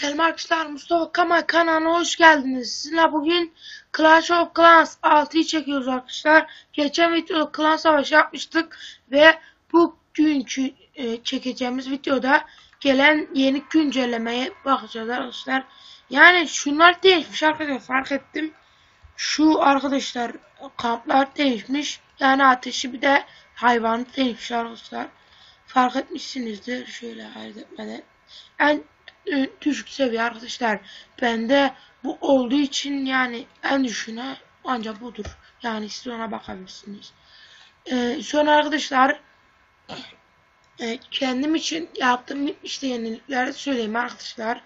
Selam arkadaşlar Mustafa Kamal kanalına hoş geldiniz. Sizinle bugün Clash of Clans 6'yı çekiyoruz arkadaşlar. Geçen videoda klan savaşı yapmıştık ve bugünkü e, çekeceğimiz videoda gelen yeni güncellemeye bakacağız arkadaşlar. Yani şunlar değişmiş arkadaşlar fark ettim. Şu arkadaşlar kamplar değişmiş. Yani ateşi bir de hayvan değişmiş arkadaşlar. Fark etmişsinizdir. Şöyle hayret etmeden. En e, düşük seviye arkadaşlar. Bende bu olduğu için yani en düşüğüne ancak budur. Yani siz ona bakabilirsiniz. Ee, sonra arkadaşlar e, kendim için yaptığım işte yenilikleri söyleyeyim arkadaşlar.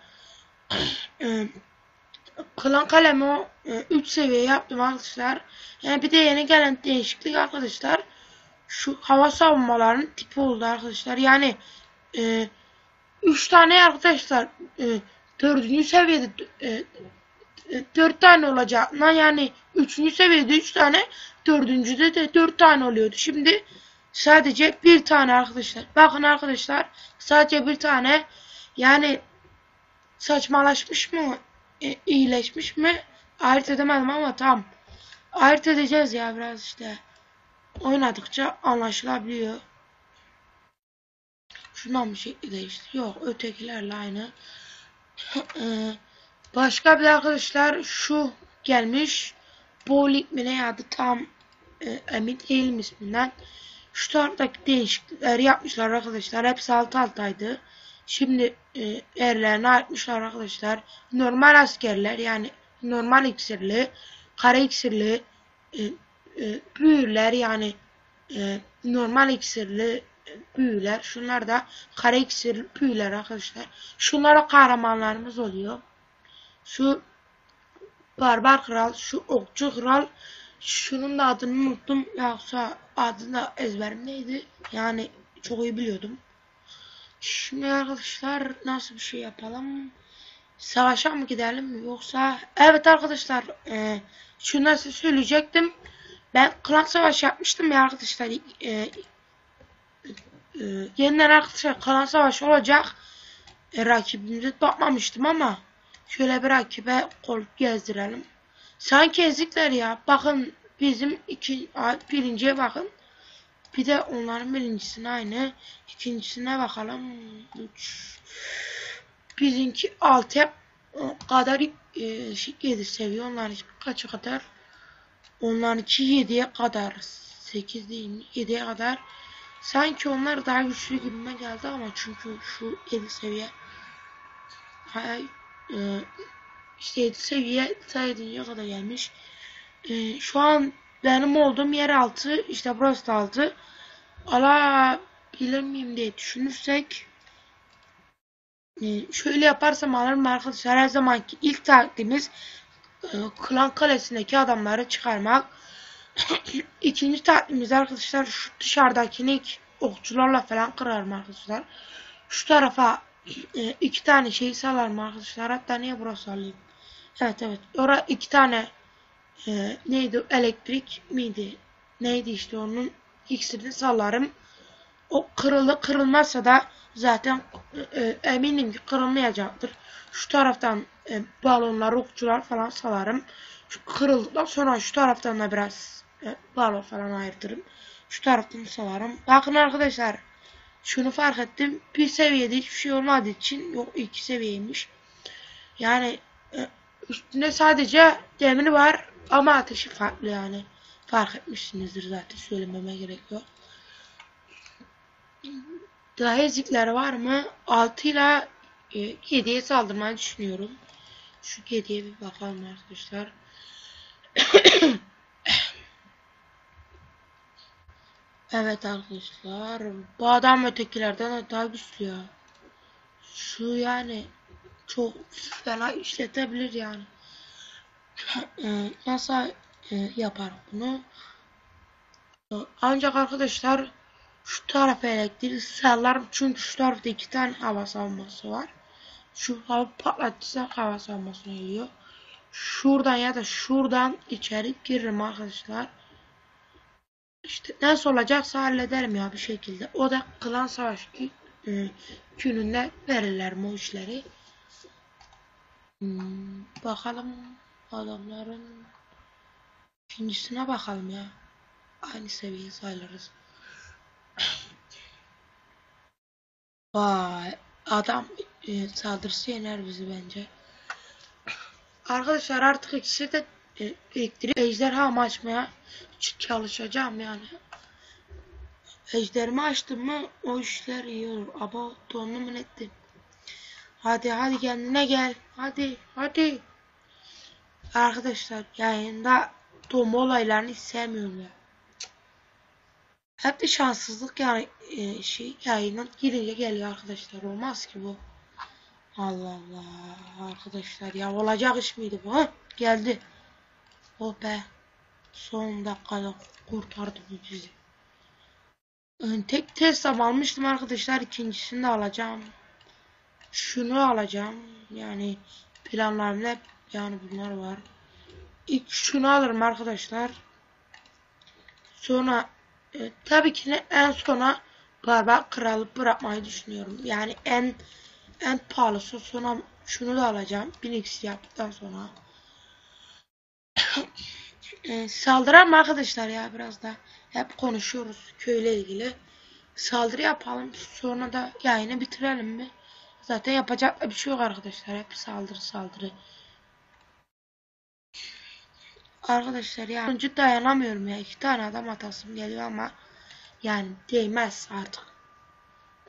e, Klan kalemi 3 seviye yaptım arkadaşlar. Yani bir de yeni gelen değişiklik arkadaşlar. Şu hava savunmalarının tipi oldu arkadaşlar. Yani e, 3 tane arkadaşlar e, 4. seviyede e, 4 tane olacağına yani 3. seviyede 3 tane 4. de de 4 tane oluyordu. Şimdi sadece bir tane arkadaşlar. Bakın arkadaşlar sadece bir tane yani saçmalaşmış mı e, iyileşmiş mi ayırt edemedim ama tam ayırt edeceğiz ya biraz işte oynadıkça anlaşılabiliyor. Şundan bir şey değişti. Yok ötekilerle aynı. Ee, başka bir arkadaşlar şu gelmiş. Bowling mi ne adı tam e, emin değilim isminden. Şu taraftaki değişiklikleri yapmışlar arkadaşlar. Hepsi alt altaydı. Şimdi e, erlerini artmışlar arkadaşlar. Normal askerler yani normal iksirli, kara iksirli, e, e, büyüler yani e, normal iksirli büyüler. Şunlar da kara iksir büyüler arkadaşlar. Şunlara kahramanlarımız oluyor. Şu barbar kral, şu okçu kral. Şunun da adını unuttum. Yoksa adını ezberim neydi? Yani çok iyi biliyordum. Şimdi arkadaşlar nasıl bir şey yapalım? Savaşa mı gidelim yoksa? Evet arkadaşlar e, şunu size söyleyecektim. Ben klan savaşı yapmıştım ya arkadaşlar. E, e, yeniden arkadaşlar kalan savaş olacak. E, rakibimize bakmamıştım ama şöyle bir rakibe kol gezdirelim. Sanki ezikler ya. Bakın bizim iki, birinciye bakın. Bir de onların birincisine aynı. İkincisine bakalım. Üç. Bizimki altı kadar e, şey, 7 seviye. Onların kaça kadar? Onlarınki 7'ye kadar. 8 değil mi? 7'ye kadar. Sanki onlar daha güçlü gibime geldi ama çünkü şu 7 seviye e, işte 7 seviye sayedince kadar gelmiş. E, şu an benim olduğum yer altı işte burası da altı. Alabilir miyim diye düşünürsek e, şöyle yaparsam alırım arkadaşlar her zamanki ilk taktiğimiz klan kalesindeki adamları çıkarmak. İkinci taktiğimiz arkadaşlar şu dışarıdakini okçularla falan kırarım arkadaşlar. Şu tarafa e, iki tane şey salarım arkadaşlar. Hatta niye burası alayım? Evet evet. Orada iki tane e, neydi? Elektrik miydi? Neydi işte onun iksirini salarım. O kırılı kırılmazsa da zaten e, e, eminim ki kırılmayacaktır. Şu taraftan e, balonlar, okçular falan salarım. Şu kırıldıktan sonra şu taraftan da biraz balon falan ayırtırım. Şu taraftan salarım. Bakın arkadaşlar. Şunu fark ettim. Bir seviyede hiçbir şey olmadığı için yok iki seviyeymiş. Yani e, üstünde sadece demiri var ama ateşi farklı yani. Fark etmişsinizdir zaten söylememe gerek yok. Daha ezikler var mı? 6 ile 7'ye saldırmayı düşünüyorum. Şu 7'ye bir bakalım arkadaşlar. Evet arkadaşlar. Bu adam ötekilerden daha güçlü ya. Şu yani çok fena işletebilir yani. Nasıl e, yapar bunu? Ancak arkadaşlar şu tarafa elektrik sallarım çünkü şu tarafta iki tane hava savunması var. Şu hava patlatırsa hava savunmasına geliyor. Şuradan ya da şuradan içeri giririm arkadaşlar. İşte nasıl olacaksa hallederim ya bir şekilde. O da klan savaşı e, gününde verirler bu işleri. Hmm, bakalım adamların ikincisine bakalım ya. Aynı seviye sayılırız. Vay adam e, saldırısı yener bizi bence. Arkadaşlar artık ikisi de elektrik ejderha açmaya çalışacağım yani. Ejderimi açtım mı o işler iyi olur. Ama donlu mu ettim. Hadi hadi kendine gel. Hadi hadi. Arkadaşlar yayında donma olaylarını hiç sevmiyorum ya. Hep de şanssızlık yani e, şey yayına girince geliyor arkadaşlar. Olmaz ki bu. Allah Allah arkadaşlar ya olacak iş miydi bu? Ha? Geldi. Oh be. Son dakikada kurtardı bu bizi. Ee, Tek Tesla almıştım arkadaşlar. ikincisini de alacağım. Şunu alacağım. Yani planlarımda hep yani bunlar var. İlk şunu alırım arkadaşlar. Sonra e, tabii ki de en sona galiba kralı bırakmayı düşünüyorum. Yani en en pahalısı sonra şunu da alacağım. 1000x yaptıktan sonra. E, saldıran mı arkadaşlar ya biraz da hep konuşuyoruz köyle ilgili. Saldırı yapalım sonra da yayını bitirelim mi? Zaten yapacak bir şey yok arkadaşlar. Hep saldırı saldırı. Arkadaşlar ya önce dayanamıyorum ya. iki tane adam atasım geliyor ama yani değmez artık.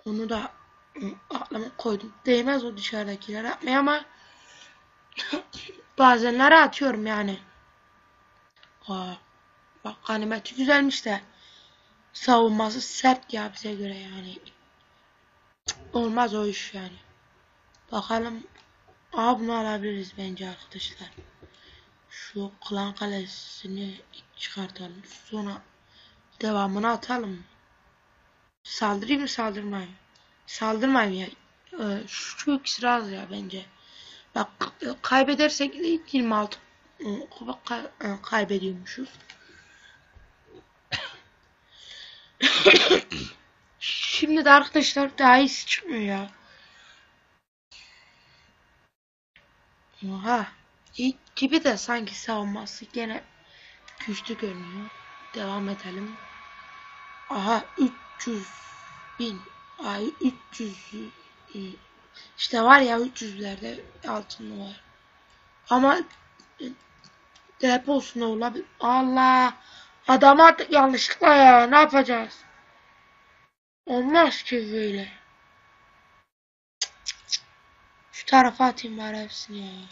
Onu da aklıma koydum. Değmez o dışarıdakiler atmaya ama bazenlere atıyorum yani. Aa, bak ganimeti güzelmiş de savunması sert ya bize göre yani. Olmaz o iş yani. Bakalım. Aa bunu alabiliriz bence arkadaşlar. Şu klan kalesini çıkartalım. Sonra devamını atalım. Saldırayım mı saldırmayayım? Saldırmayayım ya. Ee, şu ikisi az ya bence. Bak kaybedersek 26 e, kupa kay- kaybediyormuşuz. Şimdi de arkadaşlar daha iyisi çıkmıyor ya. Oha. Gibi de sanki savunması gene güçlü görünüyor. Devam edelim. Aha 300 bin. Ay 300 e, işte var ya 300'lerde altınlı var. Ama deposunda olabilir. Allah. Adam artık yanlışlıkla ya. Ne yapacağız? Olmaz ki böyle. Şu tarafa atayım bari hepsini ya.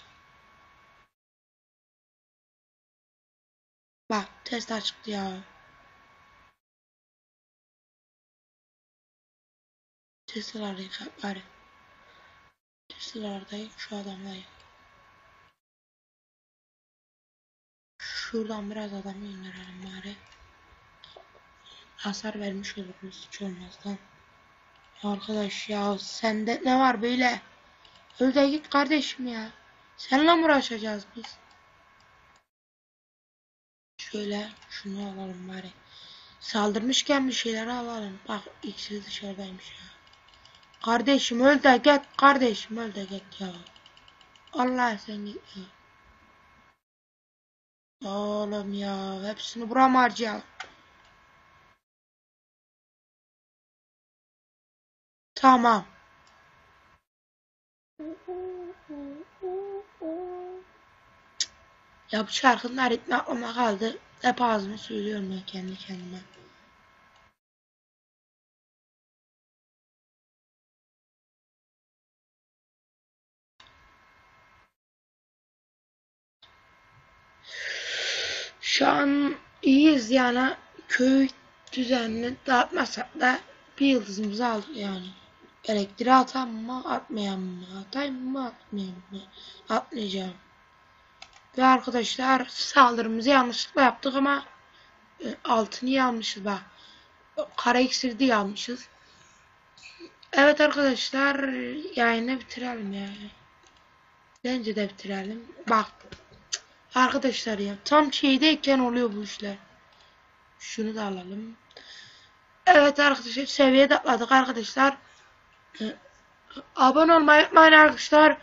Bak test çıktı ya. Tesla'lardayım bari. Tesla'lardayım şu adamdayım. Şuradan biraz adam gönderelim bari. Hasar vermiş oluruz hiç olmazdan. Arkadaş ya sende ne var böyle? Öl de git kardeşim ya. Seninle mi uğraşacağız biz? Şöyle şunu alalım bari. Saldırmışken bir şeyler alalım. Bak ikisi dışarıdaymış ya. Kardeşim öl de git. Kardeşim öl de git ya. Allah sen git. Oğlum ya hepsini buram harcayalım. Tamam. Ya bu şarkının ritmi aklıma kaldı. Hep ağzımı söylüyorum ya kendi kendime. Şu an iyiyiz yani köy düzenini dağıtmasak da bir yıldızımızı aldık yani. Elektriği atan mı atmayan mı? Atayım mı atmayayım mı? Atmayacağım. Ve arkadaşlar saldırımızı yanlışlıkla yaptık ama e, altını yanmışız bak. Kara iksiri de yanmışız. Evet arkadaşlar yayını bitirelim yani. Bence de bitirelim. Bak arkadaşlar ya tam şeydeyken oluyor bu işler. Şunu da alalım. Evet arkadaşlar seviye de atladık arkadaşlar. Ee, Abone olmayı unutmayın arkadaşlar.